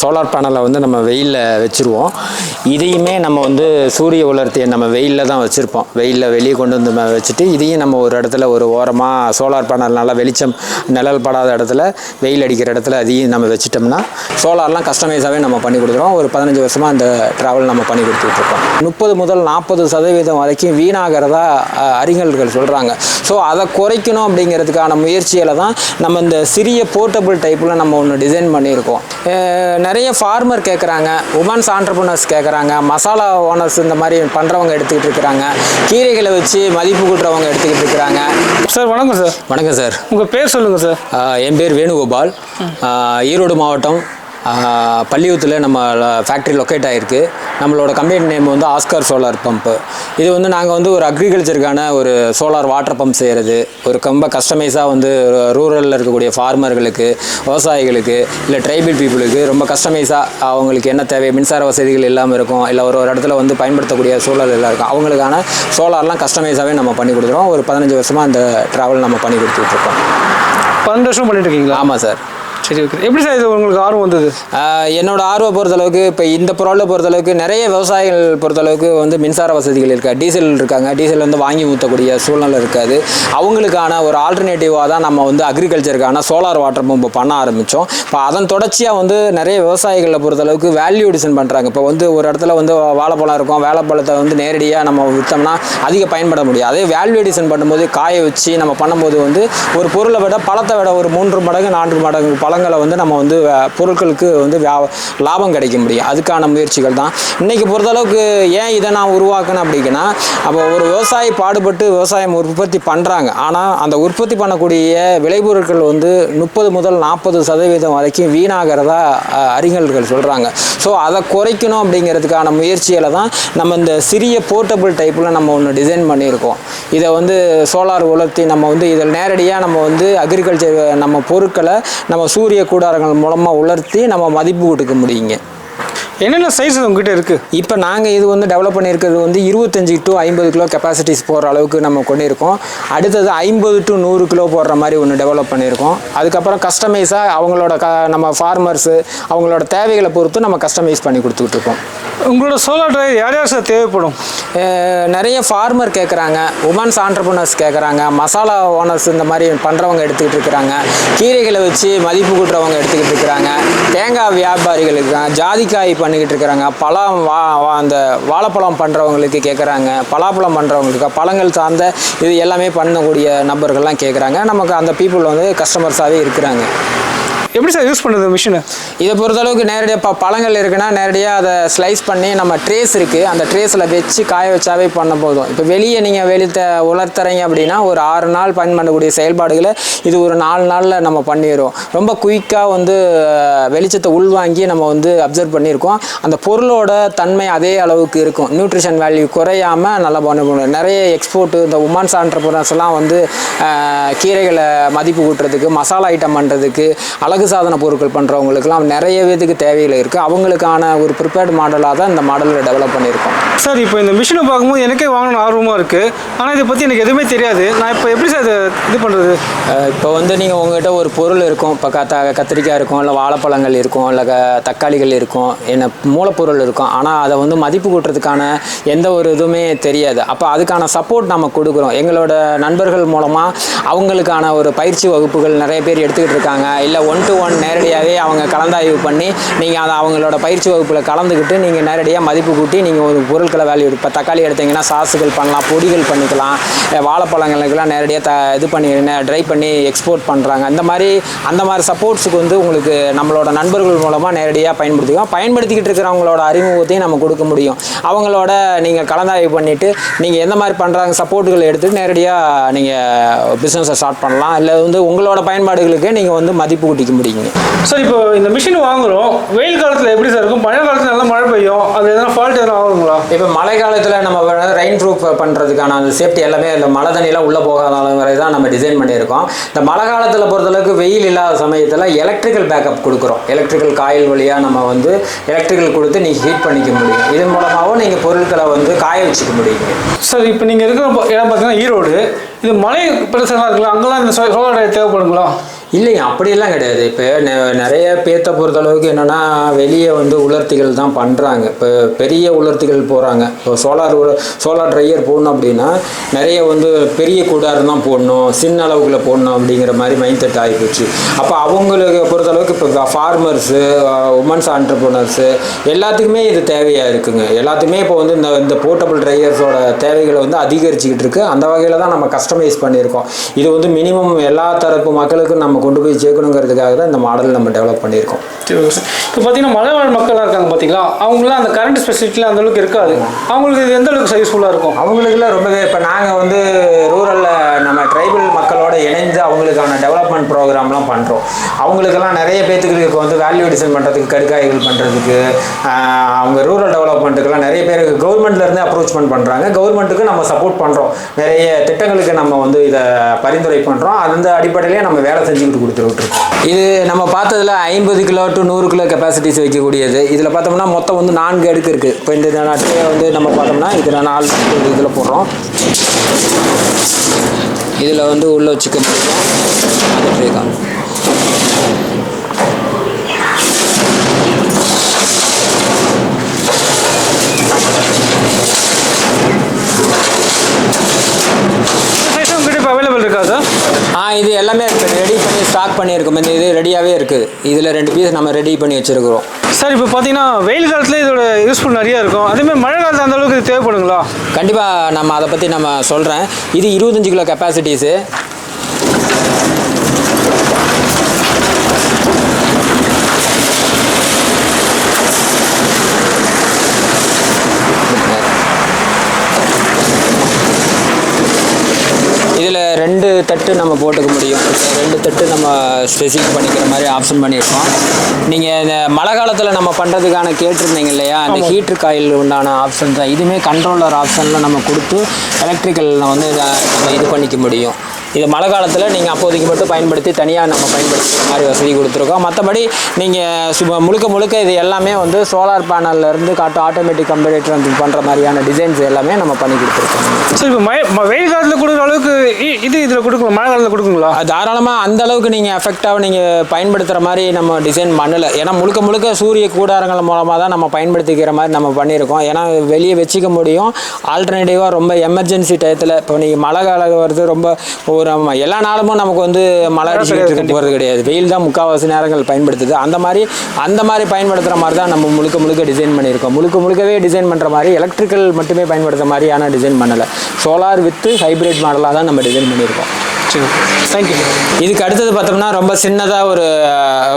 Solar பேனலை வந்து நம்ம வெயிலில் வச்சுருவோம். இதையுமே நம்ம வந்து சூரிய உலர்த்தியை நம்ம வெயிலில் தான் வச்சுருப்போம். வெயிலில் வெளியே கொண்டு வந்து வச்சுட்டு இதையும் நம்ம ஒரு இடத்துல ஒரு ஓரமாக சோலார் பேனல் நல்லா வெளிச்சம் நிழல் படாத இடத்துல வெயில் அடிக்கிற இடத்துல அதையும் நம்ம வச்சிட்டோம்னா சோலார்லாம் கஸ்டமைஸாகவே நம்ம பண்ணி கொடுக்குறோம். ஒரு பதினஞ்சு வருஷமாக அந்த ட்ராவல் நம்ம பண்ணி கொடுத்துட்ருக்கோம் முப்பது முதல் நாற்பது சதவீதம் வரைக்கும் வீணாகிறதா அறிஞர்கள் சொல்கிறாங்க ஸோ அதை குறைக்கணும் அப்படிங்கிறதுக்கான முயற்சியில் தான் நம்ம இந்த சிறிய போர்ட்டபிள் டைப்பில் நம்ம ஒன்று டிசைன் பண்ணியிருக்கோம். நிறைய ஃபார்மர் கேட்குறாங்க உமன்ஸ் ஆண்டர்பனர்ஸ் கேட்குறாங்க மசாலா ஓனர்ஸ் இந்த மாதிரி பண்ணுறவங்க எடுத்துக்கிட்டு இருக்கிறாங்க கீரைகளை வச்சு மதிப்பு கூட்டுறவங்க எடுத்துக்கிட்டு இருக்கிறாங்க. சார் வணக்கம் சார். வணக்கம் சார். உங்கள் பேர் சொல்லுங்கள் சார். என் பேர் வேணுகோபால். ஈரோடு மாவட்டம் பள்ளியூத்தில் நம்ம ஃபேக்ட்ரி லொக்கேட் ஆகிருக்கு நம்மளோட கம்பெனி நேம் வந்து ஆஸ்கார் சோலார் பம்ப்பு இது வந்து நாங்கள் வந்து ஒரு அக்ரிகல்ச்சருக்கான ஒரு சோலார் வாட்டர் பம்ப் செய்கிறது ஒரு ரொம்ப கஸ்டமைஸாக வந்து ரூரலில் இருக்கக்கூடிய ஃபார்மர்களுக்கு விவசாயிகளுக்கு இல்லை ட்ரைபல் பீப்புளுக்கு ரொம்ப கஸ்டமைஸாக அவங்களுக்கு என்ன தேவை மின்சார வசதிகள் இல்லாமல் இருக்கும் இல்லை ஒரு ஒரு இடத்துல வந்து பயன்படுத்தக்கூடிய சூழல் எல்லாம் இருக்கும். அவங்களுக்கான சோலார்லாம் கஸ்டமைஸாகவே நம்ம பண்ணி கொடுக்குறோம். ஒரு பதினஞ்சு வருஷமாக அந்த ட்ராவல் நம்ம பண்ணி கொடுத்துட்ருக்கோம் பன்னெண்டு வருஷம் பண்ணிட்டு இருக்கீங்களா? ஆமாம் சார் சரி ஓகே எப்படி சார் இது உங்களுக்கு ஆர்வம் வந்தது? என்னோட ஆர்வம் பொறுத்தளவுக்கு இப்போ இந்த பொருளை பொறுத்தளவுக்கு நிறைய விவசாயிகள் பொறுத்தளவுக்கு வந்து மின்சார வசதிகள் இருக்கா. டீசல் இருக்காங்க. டீசல் வந்து வாங்கி ஊற்றக்கூடிய சூழ்நிலை இருக்காது. அவங்களுக்கான ஒரு ஆல்டர்னேட்டிவாக தான் நம்ம வந்து அக்ரிகல்ச்சருக்கான சோலார் வாட்டர் பம்பு பண்ண ஆரம்பித்தோம் இப்போ அதன் தொடர்ச்சியாக வந்து நிறைய விவசாயிகளை பொறுத்தளவுக்கு வேல்யூ டிசைன் பண்ணுறாங்க இப்போ வந்து ஒரு இடத்துல வந்து வாழைப்பழம் இருக்கும். வாழைப்பழத்தை வந்து நேரடியாக நம்ம விற்றோம்னா அதிக பயன்பட முடியாது. அதே வேல்யூ டிசைன் பண்ணும்போது காய வச்சு நம்ம பண்ணும்போது வந்து ஒரு பொருளை விட பழத்தை விட ஒரு மூன்று மடங்கு நான்கு மடங்கு பழங்கள் வந்து நம்ம வந்து பொருட்களுக்கு வந்து லாபம் கிடைக்க முடியும். அதுக்கான முயற்சிகள் தான். இன்னைக்கு பொறுத்தளவுக்கு ஏன் இதை நான் உருவாக்கினேன் அப்படின்னா அப்போ ஒரு விவசாயி பாடுபட்டு விவசாயம் உற்பத்தி பண்ணுறாங்க ஆனால் அந்த உற்பத்தி பண்ணக்கூடிய விளைபொருட்கள் வந்து முப்பது முதல் நாற்பது சதவீதம் வரைக்கும் வீணாகிறதா அறிஞர்கள் சொல்கிறாங்க ஸோ அதை குறைக்கணும் அப்படிங்கிறதுக்கான முயற்சியில் தான் நம்ம இந்த சிறிய போர்ட்டபிள் டைப்பில் நம்ம ஒன்று டிசைன் பண்ணியிருக்கோம். இதை வந்து சோலார் உலர்த்தி நம்ம வந்து இதில் நேரடியாக நம்ம வந்து அக்ரிகல்ச்சர் நம்ம பொருட்களை நம்ம சூரிய கூடாரங்கள் மூலமாக உலர்த்தி நம்ம மதிப்பு கொடுக்க முடியுங்க. என்னென்ன சைஸ் உங்ககிட்ட இருக்கு? இப்போ நாங்கள் இது வந்து டெவலப் பண்ணியிருக்கிறது வந்து இருபத்தஞ்சி டு ஐம்பது கிலோ கெப்பாசிட்டிஸ் போகிற அளவுக்கு நம்ம கொண்டிருக்கோம். அடுத்தது ஐம்பது டு நூறு கிலோ போடுற மாதிரி ஒன்று டெவலப் பண்ணியிருக்கோம். அதுக்கப்புறம் கஸ்டமைஸாக அவங்களோட க நம்ம ஃபார்மர்ஸு அவங்களோட தேவைகளை பொறுத்து நம்ம கஸ்டமைஸ் பண்ணி கொடுத்துக்கிட்டு இருக்கோம். உங்களோட சோலார் டிரைவ் யார் யார் சார் தேவைப்படும்? நிறைய ஃபார்மர் கேட்குறாங்க உமன்ஸ் ஆண்டர்பனர்ஸ் கேட்குறாங்க மசாலா ஓனர்ஸ் இந்த மாதிரி பண்ணுறவங்க எடுத்துக்கிட்டு இருக்கிறாங்க. கீரைகளை வச்சு மதிப்பு கூட்டுறவங்க எடுத்துக்கிட்டு இருக்கிறாங்க. தேங்காய் வியாபாரிகள் இருக்காங்க ஜாதிக்காய் பண்ணிக்கிட்டு இருக்கிறாங்க. பழம் வா வா- அந்த வாழைப்பழம் பண்ணுறவங்களுக்கு கேட்குறாங்க பலாப்பழம் பண்ணுறவங்களுக்கு பழங்கள் சார்ந்த இது எல்லாமே பண்ணக்கூடிய நபர்கள்லாம் கேட்குறாங்க நமக்கு அந்த பீப்புள் வந்து கஸ்டமர்ஸாகவே இருக்கிறாங்க. எப்படி சார் யூஸ் பண்ணுறது மிஷினை இதை பொறுத்தளவுக்கு நேரடியாக இப்போ பழங்கள் இருக்குன்னா நேரடியாக அதை ஸ்லைஸ் பண்ணி நம்ம ட்ரேஸ் இருக்குது அந்த ட்ரேஸில் வச்சு காய வச்சாவே பண்ண போதும். இப்போ வெளியே நீங்கள் வெளித்த உலர்த்துறீங்க அப்படின்னா ஒரு ஆறு நாள் பயன் பண்ணக்கூடிய செயல்பாடுகளை இது ஒரு நாலு நாளில் நம்ம பண்ணிடுவோம் ரொம்ப குயிக்காக வந்து வெளிச்சத்தை உள்வாங்கி நம்ம வந்து அப்சர்வ் பண்ணியிருக்கோம். அந்த பொருளோட தன்மை அதே அளவுக்கு இருக்கும். நியூட்ரிஷன் வேல்யூ குறையாமல் நல்லா பண்ண முடியும். நிறைய எக்ஸ்போர்ட்டு இந்த உமன்ஸ் ஆண்டர்பிரனர்ஸ்லாம் வந்து கீரைகளை மதிப்பு கூட்டுறதுக்கு மசாலா ஐட்டம் பண்ணுறதுக்கு அழகு சாதன பொருட்கள் பண்ணுறவங்களுக்குலாம் நிறைய பேத்துக்கு தேவைகள் இருக்குது அவங்களுக்கான ஒரு ப்ரிப்பேர்டு மாடலாக தான் இந்த மாடலில் டெவலப் பண்ணியிருக்கோம். சார் இப்போ இந்த மிஷினை பார்க்கும்போது எனக்கே வாங்கணும் ஆர்வமாக இருக்குது ஆனால் இதை பற்றி எனக்கு எதுவுமே தெரியாது. நான் இப்போ எப்படி சார் இதை இது பண்ணுறது இப்போ வந்து நீங்கள் உங்ககிட்ட ஒரு பொருள் இருக்கும். இப்போ கத்த கத்திரிக்காய் இருக்கும் இல்லை வாழைப்பழங்கள் இருக்கும் இல்லை க தக்காளிகள் இருக்கும் என்ன மூலப்பொருள் இருக்கும். ஆனால் அதை வந்து மதிப்பு கூட்டுறதுக்கான எந்த ஒரு இதுவுமே தெரியாது. அப்போ அதுக்கான சப்போர்ட் நம்ம கொடுக்குறோம். எங்களோட நண்பர்கள் மூலமாக அவங்களுக்கான ஒரு பயிற்சி வகுப்புகள் நிறைய பேர் எடுத்துக்கிட்டு இருக்காங்க. இல்லை ஒன் டு ஒன் நேரடியாகவே அவங்க கலந்தாய்வு பண்ணி நீங்கள் அதை அவங்களோட பயிற்சி வகுப்பில் கலந்துக்கிட்டு நீங்கள் நேரடியாக மதிப்பு கூட்டி நீங்கள் ஒரு பொருட்களை வேல்யூ இப்போ தக்காளி எடுத்தீங்கன்னா சாஸுகள் பண்ணலாம் பொடிகள் பண்ணிக்கலாம் வாழைப்பழங்களுக்கெல்லாம் நேரடியாக த இது பண்ணி ட்ரை பண்ணி எக்ஸ்போர்ட் பண்ணுறாங்க அந்த மாதிரி அந்த மாதிரி சப்போர்ட்ஸுக்கு வந்து உங்களுக்கு நம்மளோட நண்பர்கள் மூலமாக நேரடியாக பயன்படுத்திக்கலாம். பயன்படுத்திக்கிட்டு இருக்கிறவங்களோட அறிமுகத்தையும் நம்ம கொடுக்க முடியும். அவங்களோட நீங்கள் கலந்தாய்வு பண்ணிவிட்டு நீங்கள் எந்த மாதிரி பண்ணுறாங்க சப்போர்ட்டுகளை எடுத்துட்டு நேரடியாக நீங்கள் பிஸ்னஸை ஸ்டார்ட் பண்ணலாம். இல்லை வந்து உங்களோட பயன்பாடுகளுக்கு நீங்கள் வந்து மதிப்பு கூட்டிக்க முடியுங்க சார் இப்போ இந்த மிஷின் வாங்குறோம். வெயில் காலத்தில் எப்படி சார் இருக்கும்? பழைய காலத்தில் நல்லா மழை பெய்யும். அது எதனா ஃபால்ட் எதனா ஆகுங்களா இப்போ மழை காலத்தில் நம்ம ரெயின் ப்ரூஃப் பண்ணுறதுக்கான அந்த சேஃப்டி எல்லாமே இந்த மழை தண்ணியெல்லாம் உள்ளே போகாத அளவு தான் நம்ம டிசைன் பண்ணியிருக்கோம். இந்த மழை காலத்தில் பொறுத்தளவுக்கு வெயில் இல்லாத சமயத்தில் எலக்ட்ரிக்கல் பேக்கப் கொடுக்குறோம். எலக்ட்ரிக்கல் காயில் வழியாக நம்ம வந்து எலக்ட்ரிக்கல் கொடுத்து நீங்கள் ஹீட் பண்ணிக்க முடியும். இதன் மூலமாகவும் நீங்கள் பொருட்களை வந்து காய வச்சுக்க முடியுங்க சார் இப்போ நீங்கள் இருக்கிற இடம் பார்த்தீங்கன்னா ஈரோடு. இது மலை பிரதேசம்லாம் இருக்குல்ல அங்கெல்லாம் இந்த சோலார் தேவைப்படுங்களா? இல்லைங்க அப்படியெல்லாம் கிடையாது. இப்போ நெ- நிறைய பேர்த்த பொறுத்தளவுக்கு என்னென்னா வெளியே வந்து உலர்த்திகள் தான் பண்ணுறாங்க இப்போ பெரிய உலர்த்திகள் போகிறாங்க இப்போ சோலார் சோலார் ட்ரையர் போடணும் அப்படின்னா நிறைய வந்து பெரிய கூடாரம் தான் போடணும் சின்ன அளவுக்குள்ள போடணும் அப்படிங்கிற மாதிரி மைண்ட் செட் ஆகிப்போச்சு அப்போ அவங்களுக்கு பொறுத்தளவுக்கு இப்போ ஃபார்மர்ஸு உமன்ஸ் ஆண்டர்பனர்ஸு எல்லாத்துக்குமே இது தேவையாக இருக்குங்க. எல்லாத்துக்குமே இப்போ வந்து இந்த இந்த போர்ட்டபிள் ட்ரையர்ஸோட தேவைகளை வந்து அதிகரிச்சுக்கிட்டு இருக்குது அந்த வகையில் தான் நம்ம கஸ்டமைஸ் பண்ணியிருக்கோம். இது வந்து மினிமம் எல்லா தரப்பு மக்களுக்கும் நம்ம கொண்டு போய் சேர்க்கணுங்கிறதுக்காக தான் இந்த மாடல் நம்ம டெவலப் பண்ணியிருக்கோம். சரி ஓகே சார் இப்போ பார்த்தீங்கன்னா மலைவாழ் மக்களாக இருக்காங்க பார்த்தீங்களா அவங்களாம் அந்த கரண்ட் ஸ்பெசிலிட்டிலாம் அந்த அளவுக்கு இருக்காது. அவங்களுக்கு இது எந்த அளவுக்கு யூஸ்ஃபுல்லாக இருக்கும்? அவங்களுக்குலாம் ரொம்பவே இப்போ நாங்கள் வந்து ரூரலில் நம்ம இணைந்து அவங்களுக்கான டெவலப்மெண்ட் ப்ரோக்ராம்லாம் பண்ணுறோம் அவங்களுக்கெல்லாம் நிறைய பேர்த்துக்கு வந்து வேல்யூ டிசைன் பண்ணுறதுக்கு கடுக்காய்கள் பண்ணுறதுக்கு அவங்க ரூரல் டெவலப்மெண்ட்டுக்கெல்லாம் நிறைய பேர் கவர்மெண்ட்லேருந்து அப்ரோச்மெண்ட் பண்ணுறாங்க கவர்மெண்ட்டுக்கு நம்ம சப்போர்ட் பண்ணுறோம் நிறைய திட்டங்களுக்கு நம்ம வந்து இதை பரிந்துரை பண்ணுறோம் அந்த அடிப்படையிலே நம்ம வேலை செஞ்சுக்கிட்டு கொடுத்துருக்கோம் இது நம்ம பார்த்ததில் ஐம்பது கிலோ டு நூறு கிலோ கெப்பாசிட்டிஸ் வைக்கக்கூடியது. இதில் பார்த்தோம்னா மொத்தம் வந்து நான்கு அடுக்கு இருக்குது இப்போ இந்த ட்ரே வந்து நம்ம பார்த்தோம்னா இதில் நாலு இதில் போடுறோம். இதில் வந்து உள்ளே வச்சுக்க முடியும் அந்த ட்ரே தான் சைஸும் உங்ககிட்ட இப்போ அவைலபிள் இருக்கா சார் ஆ இது எல்லாமே ரெடி ஸ்டாக் பண்ணியிருக்கோம். இந்த இது ரெடியாகவே இருக்குது இதில் ரெண்டு பீஸ் நம்ம ரெடி பண்ணி வச்சுருக்கிறோம். சார் இப்போ பார்த்தீங்கன்னா வெயில் காலத்துல இதோட யூஸ்ஃபுல் நிறைய இருக்கும். அதேமாதிரி மழை காலத்தில் அந்த அளவுக்கு இது தேவைப்படுங்களா? கண்டிப்பாக நம்ம அதை பற்றி நம்ம சொல்கிறேன் இது இருபத்தஞ்சு கிலோ கெப்பாசிட்டிஸு இதில் ரெண்டு தட்டு நம்ம போட்டுக்க முடியும். ரெண்டு தட்டு நம்ம ஸ்பெசிஃபிக் பண்ணிக்கிற மாதிரி ஆப்ஷன் பண்ணியிருக்கோம். நீங்கள் இந்த மழை காலத்தில் நம்ம பண்ணுறதுக்கான கேட்டிருந்தீங்க இல்லையா? அந்த ஹீட்ரு காயில் உண்டான ஆப்ஷன் தான். இதுவுமே கண்ட்ரோலர் ஆப்ஷனில் நம்ம கொடுத்து எலக்ட்ரிக்கலில் வந்து இதை நம்ம இது பண்ணிக்க முடியும். இது மழை காலத்தில் நீங்கள் அப்போதைக்கு மட்டும் பயன்படுத்தி தனியாக நம்ம பயன்படுத்துகிற மாதிரி வசதி கொடுத்துருக்கோம். மற்றபடி நீங்கள் முழுக்க முழுக்க இது எல்லாமே வந்து சோலார் பேனல்லேருந்து காட்டு ஆட்டோமேட்டிக் கம்பரேட்டர் வந்து பண்ணுற மாதிரியான டிசைன்ஸ் எல்லாமே நம்ம பண்ணி கொடுத்துருக்கோம். சார் இப்போ மழை வெயில் காலத்தில் கொடுக்குற அளவுக்கு இது இதில் கொடுக்கலாம் மழை காலத்தில் கொடுக்குங்களா? தாராளமாக அந்த அளவுக்கு நீங்கள் எஃபெக்டாக நீங்கள் பயன்படுத்துகிற மாதிரி நம்ம டிசைன் பண்ணலை. ஏன்னா முழுக்க முழுக்க சூரிய கூடாரங்கள் மூலமாக தான் நம்ம பயன்படுத்திக்கிற மாதிரி நம்ம பண்ணியிருக்கோம். ஏன்னா வெளியே வச்சுக்க முடியும். ஆல்டர்னேட்டிவாக ரொம்ப எமர்ஜென்சி டயத்தில் இப்போ நீங்கள் மழை காலம் வருது ரொம்ப ஒரு ஆமா, எல்லா நாளுமும் நமக்கு வந்து மழை அடிச்சுக்கிட்டு இருக்க போகிறது கிடையாது. வெயில் தான் முக்கால்வாசி நேரங்கள் பயன்படுத்துது. அந்த மாதிரி அந்த மாதிரி பயன்படுத்துகிற மாதிரி தான் நம்ம முழுக்க முழுக்க டிசைன் பண்ணியிருக்கோம். முழுக்க முழுக்கவே டிசைன் பண்ணுற மாதிரி எலக்ட்ரிக்கல் மட்டுமே பயன்படுத்துகிற மாதிரியான டிசைன் பண்ணலை. சோலார் வித்து ஹைப்ரிட் மாடலாக தான் நம்ம டிசைன் பண்ணியிருக்கோம். சரி தேங்க்யூ இதுக்கு அடுத்தது பார்த்தோம்னா ரொம்ப சின்னதாக ஒரு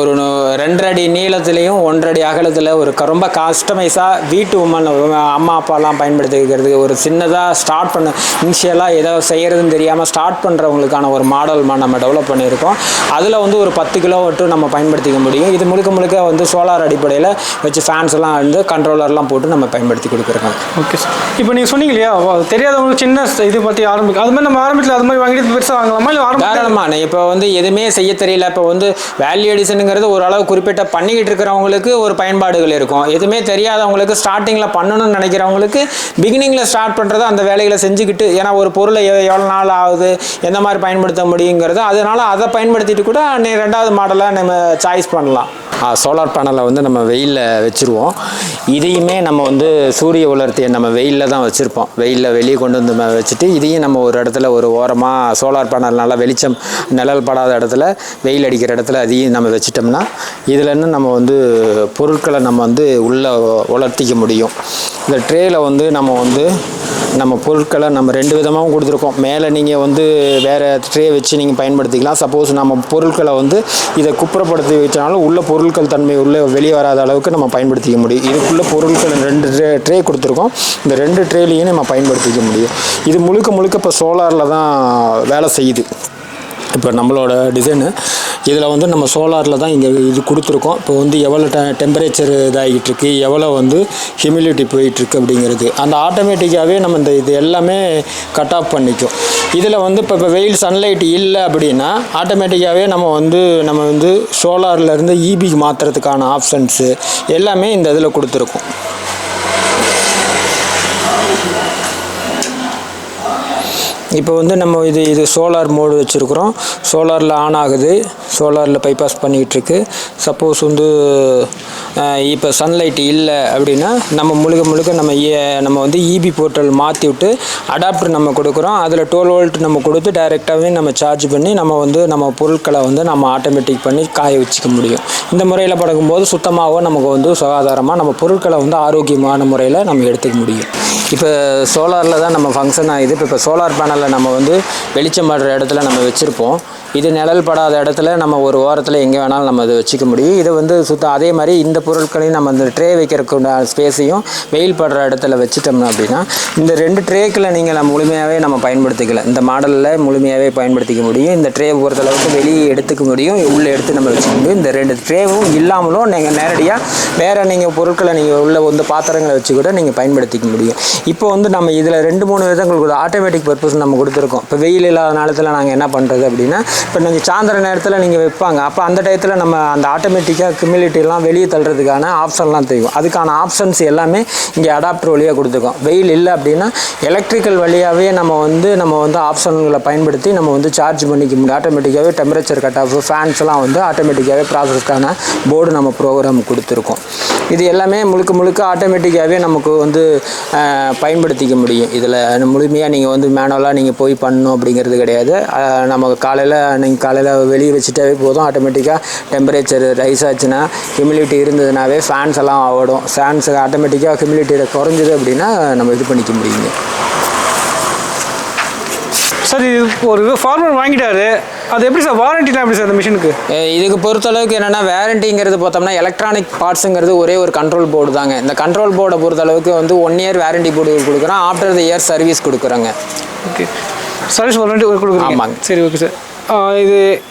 ஒரு ரெண்டரை அடி நீளத்துலேயும் ஒன்றரை அடி அகலத்தில் ஒரு க- ரொம்ப கஸ்டமைஸாக வீட்டு உமன் அம்மா அப்பாலாம் பயன்படுத்திக்கிறதுக்கு ஒரு சின்னதாக ஸ்டார்ட் பண்ண இனிஷியலாக ஏதோ செய்கிறதுன்னு தெரியாமல் ஸ்டார்ட் பண்ணுறவங்களுக்கான ஒரு மாடல் நம்ம டெவலப் பண்ணியிருக்கோம். அதில் வந்து ஒரு பத்து கிலோ மட்டும் நம்ம பயன்படுத்திக்க முடியும். இது முழுக்க முழுக்க வந்து சோலார் அடிப்படையில் வச்சு ஃபேன்ஸ் எல்லாம் வந்து கண்ட்ரோலர்லாம் போட்டு நம்ம பயன்படுத்தி கொடுக்குறோம். ஓகே சார் இப்போ நீங்கள் சொன்னீங்க இல்லையா தெரியாதவங்களுக்கு சின்ன இது பற்றி ஆரம்பிக்கும் அது மாதிரி நம்ம ஆரம்பத்தில் அது மாதிரி வாங்கிட்டு பெருசாக வாங்கலாமா இல்லை தாராளமாக இப்போ வந்து எதுவுமே செய்ய தெரியல. இப்போ வந்து வேல்யூ எடிஷனுங்கிறது ஓரளவு குறிப்பிட்ட பண்ணிக்கிட்டு இருக்கிறவங்களுக்கு ஒரு பயன்பாடுகள் இருக்கும். எதுவுமே தெரியாதவங்களுக்கு ஸ்டார்டிங்கில் பண்ணணும்னு நினைக்கிறவங்களுக்கு பிகினிங்கில் ஸ்டார்ட் பண்ணுறது அந்த வேலைகளை செஞ்சுக்கிட்டு ஏன்னா ஒரு பொருளை எவ் எவ்வளோ நாள் ஆகுது எந்த மாதிரி பயன்படுத்த முடியுங்கிறது அதனால் அதை பயன்படுத்திட்டு கூட நீ ரெண்டாவது மாடலை நம்ம சாய்ஸ் பண்ணலாம். சோலார் பேனலை வந்து நம்ம வெயிலில் வச்சுருவோம். இதையுமே நம்ம வந்து சூரிய உலர்த்தியை நம்ம வெயிலில் தான் வச்சுருப்போம். வெயிலில் வெளியே கொண்டு வந்து வச்சுட்டு இதையும் நம்ம ஒரு இடத்துல ஒரு ஓரமாக சோலார் பேனல் நல்லா வெளிச்சம் நிழல் படாத இடத்துல வெயில் அடிக்கிற இடத்துல அதையும் நம்ம வச்சிட்டோம்னா இதுலேருந்து நம்ம வந்து பொருட்களை நம்ம வந்து உள்ளே உலர்த்திக்க முடியும். இந்த ட்ரேயில் வந்து நம்ம வந்து நம்ம பொருட்களை நம்ம ரெண்டு விதமாகவும் கொடுத்துருக்கோம். மேலே நீங்கள் வந்து வேறு ட்ரே வச்சு நீங்கள் பயன்படுத்திக்கலாம். சப்போஸ் நம்ம பொருட்களை வந்து இதை குப்புறப்படுத்தி வச்சாலும் உள்ள பொருட்கள் தன்மை உள்ள வெளியே வராத அளவுக்கு நம்ம பயன்படுத்திக்க முடியும். இதுக்குள்ளே பொருட்கள் ரெண்டு ட்ரே ட்ரே கொடுத்துருக்கோம். இந்த ரெண்டு ட்ரேலையும் நம்ம பயன்படுத்திக்க முடியும். இது முழுக்க முழுக்க இப்போ சோலாரில் தான் வேலை செய்யுது. இப்போ நம்மளோட டிசைனு இதில் வந்து நம்ம சோலாரில் தான் இங்கே இது கொடுத்துருக்கோம். இப்போ வந்து எவ்வளோ டெ டெம்பரேச்சர் இதாகிட்டு இருக்கு எவ்வளோ வந்து ஹியூமிடிட்டி போயிட்டுருக்கு அப்படிங்கிறது. அந்த ஆட்டோமேட்டிக்காகவே நம்ம இந்த இது எல்லாமே கட் ஆஃப் பண்ணிக்கும். இதில் வந்து இப்போ இப்போ வெயில் சன்லைட் இல்லை அப்படின்னா ஆட்டோமேட்டிக்காகவே நம்ம வந்து நம்ம வந்து சோலார்லேருந்து ஈபிக்கு மாற்றுறதுக்கான ஆப்ஷன்ஸு எல்லாமே இந்த இதில் கொடுத்துருக்கோம். இப்போ வந்து நம்ம இது இது சோலார் மோடு வச்சுருக்குறோம். சோலாரில் ஆன் ஆகுது. சோலாரில் பைபாஸ் பண்ணிகிட்ருக்கு சப்போஸ் வந்து இப்போ சன்லைட் இல்லை அப்படின்னா நம்ம முழுக்க முழுக்க நம்ம நம்ம வந்து இபி போர்ட்டல் மாற்றி விட்டு அடாப்டர் நம்ம கொடுக்குறோம். அதில் டுவெல் வோல்ட் நம்ம கொடுத்து டைரெக்டாகவே நம்ம சார்ஜ் பண்ணி நம்ம வந்து நம்ம பொருட்களை வந்து நம்ம ஆட்டோமேட்டிக் பண்ணி காய வச்சுக்க முடியும். இந்த முறையில் பழகும்போது சுத்தமாகவும் நமக்கு வந்து சுகாதாரமாக நம்ம பொருட்களை வந்து ஆரோக்கியமான முறையில் நம்ம எடுத்துக்க முடியும். இப்போ சோலாரில் தான் நம்ம ஃபங்க்ஷன் ஆகுது. இப்போ இப்போ சோலார் பேனலில் நம்ம வந்து வெளிச்சம் படுற இடத்துல நம்ம வச்சுருப்போம். இது நிழல் படாத இடத்துல நம்ம ஒரு ஓரத்தில் எங்கே வேணாலும் நம்ம அதை வச்சுக்க முடியும். இதை வந்து சுத்தம் அதே மாதிரி இந்த பொருட்களையும் நம்ம இந்த ட்ரே வைக்கிறதுக்கு ஸ்பேஸையும் வெயில் படுற இடத்துல வச்சுட்டோம்னா அப்படின்னா இந்த ரெண்டு ட்ரேக்கில் நீங்கள் நம்ம முழுமையாகவே நம்ம பயன்படுத்திக்கலாம் இந்த மாடலில் முழுமையாகவே பயன்படுத்திக்க முடியும். இந்த ட்ரே பொறுத்தளவுக்கு வெளியே எடுத்துக்க முடியும். உள்ளே எடுத்து நம்ம வச்சுக்க முடியும். இந்த ரெண்டு ட்ரேவும் இல்லாமலும் நீங்கள் நேரடியாக வேறு நீங்கள் பொருட்களை நீங்கள் உள்ள வந்து பாத்திரங்களை வச்சு கூட நீங்கள் பயன்படுத்திக்க முடியும். இப்போ வந்து நம்ம இதில் ரெண்டு மூணு விதங்கள் கொடுத்து ஆட்டோமேட்டிக் பர்பஸ் நம்ம கொடுத்துருக்கோம். இப்போ வெயில் இல்லாத நேரத்தில் நாங்கள் என்ன பண்ணுறது அப்படின்னா இப்போ நீங்கள் சாயந்தர நேரத்தில் நீங்கள் வைப்பாங்க. அப்போ அந்த டயத்தில் நம்ம அந்த ஆட்டோமேட்டிக்காக கிமிலிட்டிலாம் வெளியே தள்ளுறதுக்கான ஆப்ஷன்லாம் தெரியும். அதுக்கான ஆப்ஷன்ஸ் எல்லாமே இங்கே அடாப்டர் வழியாக கொடுத்துருக்கோம். வெயில் இல்லை அப்படின்னா எலக்ட்ரிக்கல் வழியாகவே நம்ம வந்து நம்ம வந்து ஆப்ஷன்களை பயன்படுத்தி நம்ம வந்து சார்ஜ் பண்ணிக்க முடியும். ஆட்டோமேட்டிக்காகவே டெம்பரேச்சர் கட் ஆஃப் ஃபேன்ஸ்லாம் வந்து ஆட்டோமேட்டிக்காகவே ப்ராசஸ்க்கான போர்டு நம்ம ப்ரோக்ராம் கொடுத்துருக்கோம். இது எல்லாமே முழுக்க முழுக்க ஆட்டோமேட்டிக்காகவே நமக்கு வந்து பயன்படுத்திக்க முடியும். இதில் முழுமையாக நீங்கள் வந்து மேனுவலாக நீங்கள் போய் பண்ணணும் அப்படிங்கிறது கிடையாது. நமக்கு நம்ம காலையில் நீங்கள் காலையில் வெளியே வச்சுட்டாவே போதும். ஆட்டோமேட்டிக்காக டெம்பரேச்சர் ரைஸ் ஆச்சுன்னா ஹியூமிலிட்டி இருந்ததுனாவே ஃபேன்ஸ் எல்லாம் ஓடும். ஃபேன்ஸ் ஆட்டோமேட்டிக்காக ஹியூமிலிட்டி குறைஞ்சது அப்படின்னா நம்ம இது பண்ணிக்க முடியுங்க. சார் இது ஒரு ஃபார்மர் வாங்கிட்டாரு. அது எப்படி சார்? வாரண்டிலாம் எப்படி சார் அந்த மிஷினுக்கு இதுக்கு பொறுத்தளவுக்கு என்னென்னா வேரண்டிங்கிறது பார்த்தோம்னா எலக்ட்ரானிக் பார்ட்ஸுங்கிறது ஒரே ஒரு கண்ட்ரோல் போர்டு தாங்க. இந்த கண்ட்ரோல் போர்டை பொறுத்தளவுக்கு வந்து ஒன் இயர் வேரண்டி போர்டு கொடுக்குறோம். ஆஃப்டர் த இயர் சர்வீஸ் கொடுக்குறோங்க. ஓகே சர்வீஸ் வாரண்டி கொடுக்குறீங்க. ஆமாங்க. சரி ஓகே சார் இது